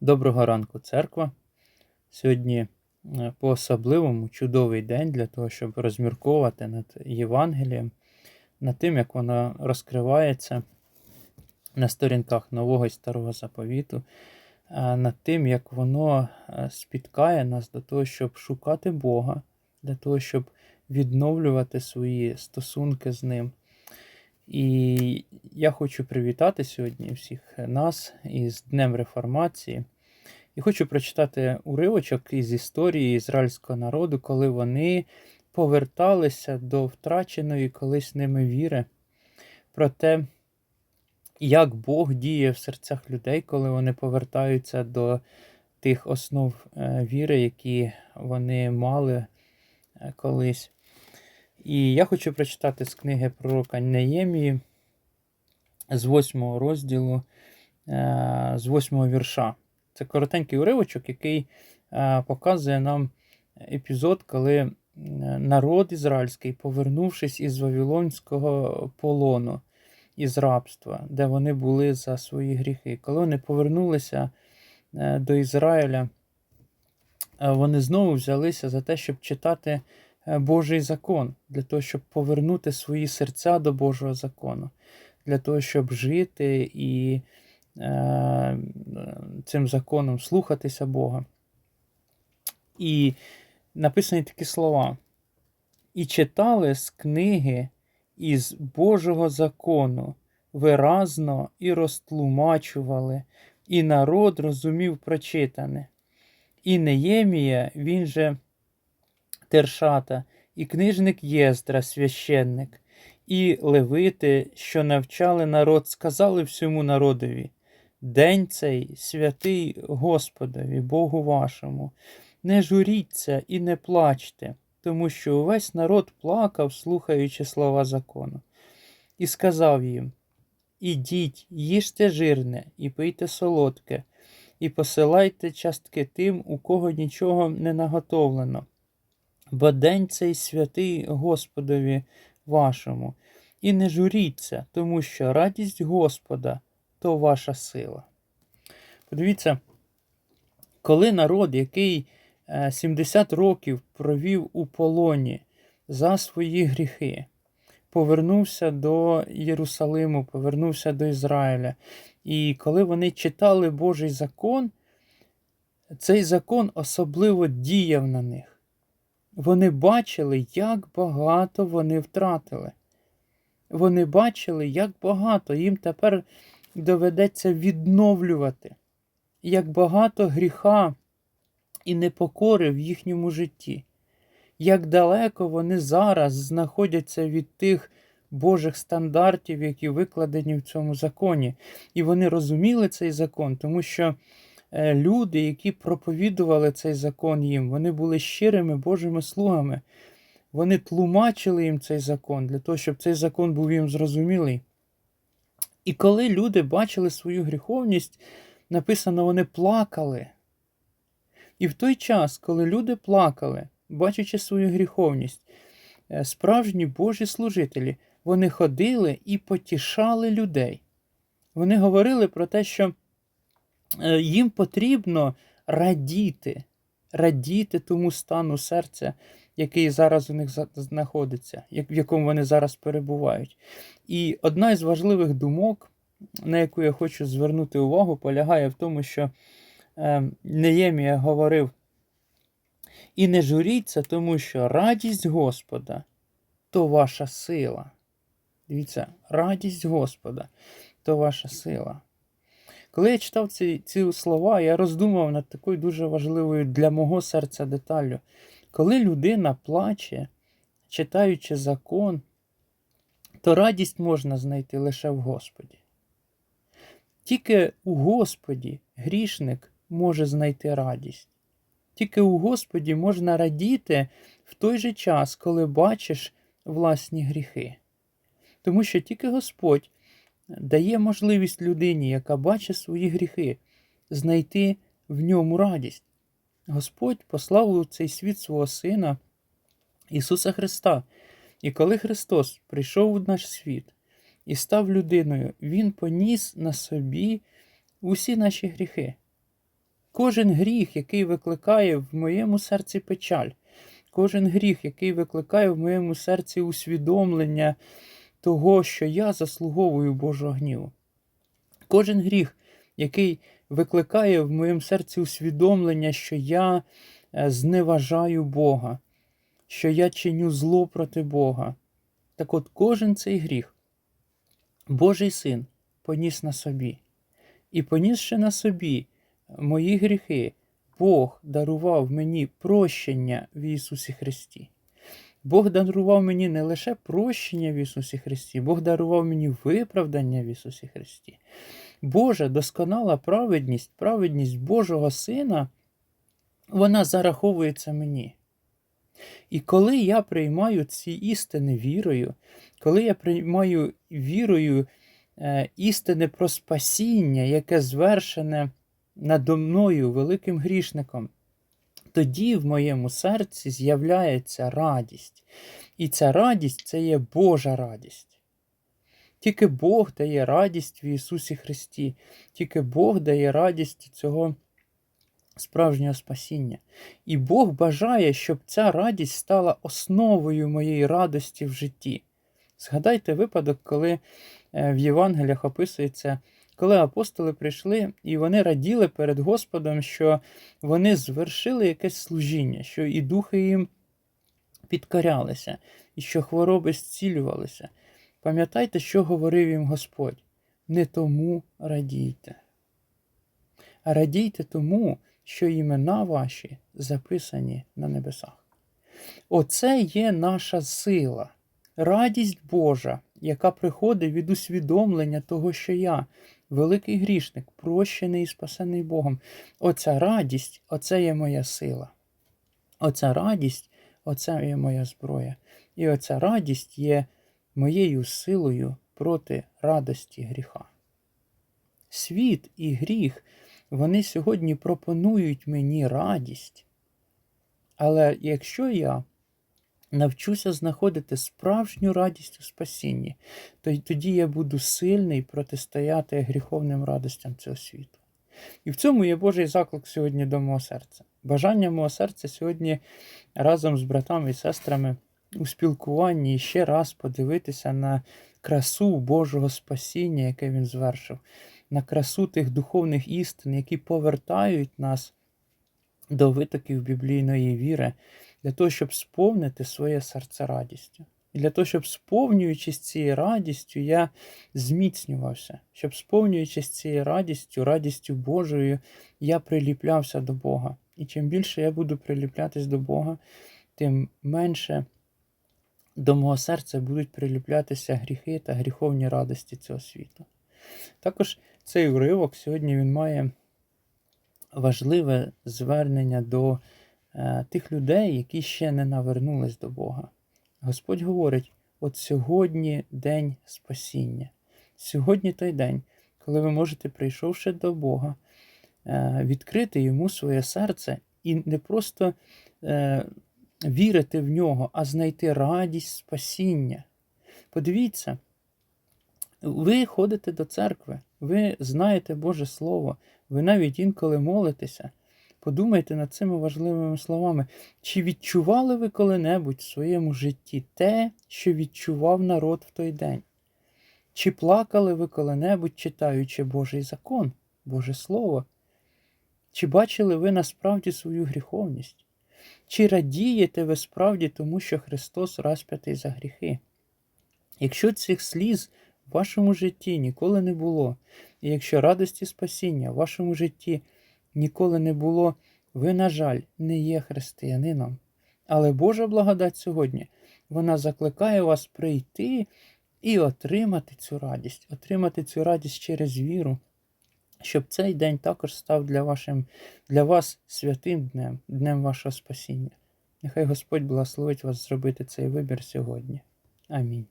Доброго ранку, церква. Сьогодні е, по-особливому чудовий день для того, щоб розмірковувати над Євангелієм, над тим, як воно розкривається на сторінках Нового і Старого Заповіту, е, над тим, як воно е, спіткає нас до того, щоб шукати Бога, для того, щоб відновлювати свої стосунки з Ним. І я хочу привітати сьогодні всіх нас із Днем Реформації. І хочу прочитати уривочок із історії ізраїльського народу, коли вони поверталися до втраченої колись ними віри, про те, як Бог діє в серцях людей, коли вони повертаються до тих основ е, віри, які вони мали е, колись. І я хочу прочитати з книги пророка Неємії з 8 розділу, е, з 8 вірша. Це коротенький уривочок, який е, показує нам епізод, коли е, народ ізраїльський, повернувшись із Вавилонського полону, із рабства, де вони були за свої гріхи. Коли вони повернулися до Ізраїля, вони знову взялися за те, щоб читати. Божий закон, для того, щоб повернути свої серця до Божого закону, для того, щоб жити і е, цим законом слухатися Бога. І написані такі слова. І читали з книги із Божого закону виразно і розтлумачували, і народ розумів прочитане. І Неємія, він же. Тершата, і книжник Єздра, священник, і левити, що навчали народ, сказали всьому народові День цей святий Господові, Богу вашому, не журіться і не плачте, тому що увесь народ плакав, слухаючи слова закону, і сказав їм Ідіть, їжте жирне і пийте солодке, і посилайте частки тим, у кого нічого не наготовлено бо день цей святий Господові вашому, і не журіться, тому що радість Господа то ваша сила. Подивіться, коли народ, який 70 е, років провів у полоні за свої гріхи, повернувся до Єрусалиму, повернувся до Ізраїля, і коли вони читали Божий закон, цей закон особливо діяв на них. Вони бачили, як багато вони втратили. Вони бачили, як багато їм тепер доведеться відновлювати, як багато гріха і непокори в їхньому житті, як далеко вони зараз знаходяться від тих Божих стандартів, які викладені в цьому законі. І вони розуміли цей закон, тому що. Е, люди, які проповідували цей закон їм, вони були щирими Божими слугами. Вони тлумачили їм цей закон для того, щоб цей закон був їм зрозумілий. І коли люди бачили свою гріховність, написано, вони плакали. І в той час, коли люди плакали, бачачи свою гріховність, е, справжні Божі служителі, вони ходили і потішали людей. Вони говорили про те, що їм потрібно радіти, радіти тому стану серця, який зараз у них знаходиться, в якому вони зараз перебувають. І одна із важливих думок, на яку я хочу звернути увагу, полягає в тому, що е, Неємія говорив. І не журіться, тому що радість Господа то ваша сила. Дивіться, радість Господа то ваша сила. Коли я читав ці ці слова, я роздумав над такою дуже важливою для мого серця деталлю. Коли людина плаче, читаючи закон, то радість можна знайти лише в Господі. Тільки у Господі грішник може знайти радість. Тільки у Господі можна радіти в той же час, коли бачиш власні гріхи. Тому що тільки Господь дає можливість людині, яка бачить свої гріхи, знайти в ньому радість. Господь послав у цей світ свого Сина Ісуса Христа. І коли Христос прийшов у наш світ і став людиною, Він поніс на собі усі наші гріхи. кожен гріх, який викликає в моєму серці печаль, кожен гріх, який викликає в моєму серці усвідомлення того, що я заслуговую Божого гніву. Кожен гріх, який викликає в моєму серці усвідомлення, що я е, зневажаю Бога, що я чиню зло проти Бога. Так от кожен цей гріх, Божий син поніс на собі. І понісши на собі мої гріхи, Бог дарував мені прощення в Ісусі Христі. Бог дарував мені не лише прощення в Ісусі Христі, Бог дарував мені виправдання в Ісусі Христі. Божа досконала праведність, праведність Божого Сина, вона зараховується мені. І коли я приймаю ці істини вірою, коли я приймаю вірою е, істини про спасіння, яке звершене надо мною великим грішником, тоді в моєму серці з'являється радість. І ця радість це є Божа радість. Тільки Бог дає радість в Ісусі Христі, тільки Бог дає радість цього справжнього спасіння. І Бог бажає, щоб ця радість стала основою моєї радості в житті. Згадайте випадок, коли е, в Євангеліях описується, коли апостоли прийшли і вони раділи перед Господом, що вони звершили якесь служіння, що і духи їм підкорялися, і що хвороби зцілювалися. Пам'ятайте, що говорив їм Господь. Не тому радійте, а радійте тому, що імена ваші записані на небесах. Оце є наша сила, радість Божа, яка приходить від усвідомлення того, що я, великий грішник, прощений і спасений Богом. Оця радість, оце є моя сила. Оця радість, оце є моя зброя. І оця радість є моєю силою проти радості гріха. Світ і гріх, вони сьогодні пропонують мені радість. Але якщо я навчуся знаходити справжню радість у спасінні, то тоді я буду сильний протистояти гріховним радостям цього світу. І в цьому є Божий заклик сьогодні до мого серця. Бажання мого серця сьогодні разом з братами і сестрами у спілкуванні ще раз подивитися на красу Божого спасіння, яке він звершив, на красу тих духовних істин, які повертають нас до витоків біблійної віри, для того, щоб сповнити своє серце радістю. І для того, щоб сповнюючись цією радістю, я зміцнювався, щоб сповнюючись цією радістю, радістю Божою, я приліплявся до Бога. І чим більше я буду приліплятись до Бога, тим менше до мого серця будуть приліплятися гріхи та гріховні радості цього світу. Також цей уривок сьогодні він має важливе звернення до тих людей, які ще не навернулись до Бога. Господь говорить: от сьогодні день спасіння. Сьогодні той день, коли ви можете, прийшовши до Бога, е, відкрити йому своє серце і не просто е, вірити в нього, а знайти радість спасіння. Подивіться, ви ходите до церкви, ви знаєте Боже Слово, ви навіть інколи молитеся. Подумайте над цими важливими словами. Чи відчували ви коли-небудь в своєму житті те, що відчував народ в той день? Чи плакали ви коли-небудь, читаючи Божий закон, Боже Слово? Чи бачили ви насправді свою гріховність? Чи радієте ви справді тому, що Христос розп'ятий за гріхи? Якщо цих сліз в вашому житті ніколи не було, і якщо радості спасіння в вашому житті ніколи не було, ви, на жаль, не є християнином. Але Божа благодать сьогодні, вона закликає вас прийти і отримати цю радість, отримати цю радість через віру, щоб цей день також став для, вашим, для вас святим днем, днем вашого спасіння. Нехай Господь благословить вас зробити цей вибір сьогодні. Амінь.